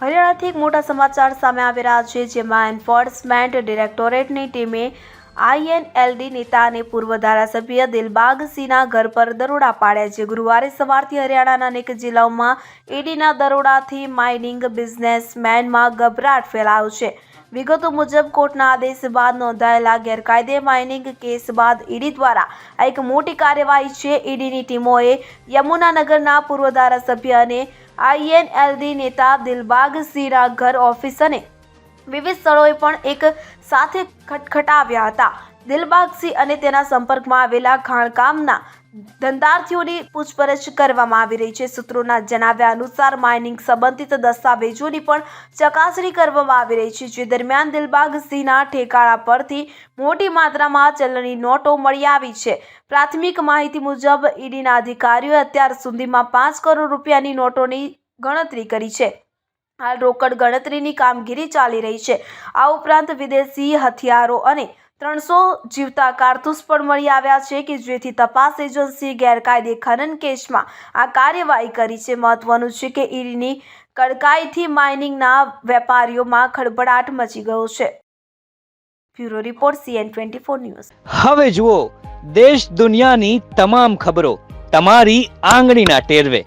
હરિયાણાથી એક મોટા સમાચાર સામે આવી રહ્યા છે જેમાં એન્ફોર્સમેન્ટ ડિરેક્ટોરેટની ટીમે આઈએનએલડી નેતા અને પૂર્વ ધારાસભ્ય દિલબાગસિંહના ઘર પર દરોડા પાડ્યા છે. ગુરુવારે સવારથી હરિયાણાના અનેક જિલ્લાઓમાં ઈડીના દરોડાથી માઇનિંગ બિઝનેસમેનમાં ગભરાટ ફેલાયો છે. વિગતો મુજબ, કોર્ટના આદેશ બાદ નોંધાયેલા ગેરકાયદે માઇનિંગ કેસ બાદ ઈડી દ્વારા આ એક મોટી કાર્યવાહી છે. ઈડીની ટીમોએ યમુનાનગરના પૂર્વ ધારાસભ્ય અને આઈએનએલડી નેતા દિલબાગસિંહના ઘર ઓફિસ અને વિવિધ સ્થળોએ પણ એક સાથે ખટખટાવ્યા હતા. દિલબાગસિંહ અને તેના સંપર્કમાં આવેલા ખાણકામના ધંધાર્થીઓની પૂછપરછ કરવામાં આવી રહી છે. સૂત્રોના જણાવ્યા અનુસાર માઇનિંગ સંબંધિત દસ્તાવેજોની પણ ચકાસણી કરવામાં આવી રહી છે, જે દરમિયાન દિલબાગસિંહના ઠેકાણા પરથી મોટી માત્રામાં ચલણી નોટો મળી આવી છે. પ્રાથમિક માહિતી મુજબ ઈડીના અધિકારીઓએ અત્યાર સુધીમાં પાંચ કરોડ રૂપિયાની નોટોની ગણતરી કરી છે. હાલ રોકડ ગણતરીની કામગીરી ચાલી રહી છે. આ ઉપરાંત વિદેશી હથિયારો અને ત્રણસો જીવતા કારતૂસ પણ મળી આવ્યા છે કે જેથી તપાસ એજન્સી ગેરકાયદે ખનન કેસમાં આ કાર્યવાહી કરી છે. મહત્વનું છે કે ઈડીની કડકાઈથી માઇનિંગના વેપારીઓમાં ખળભળાટ મચી ગયો છે. Bureau report CN twenty four news. હવે જુઓ, દેશ દુનિયાની તમામ ખબરો તમારી આંગળીના ટેરવે.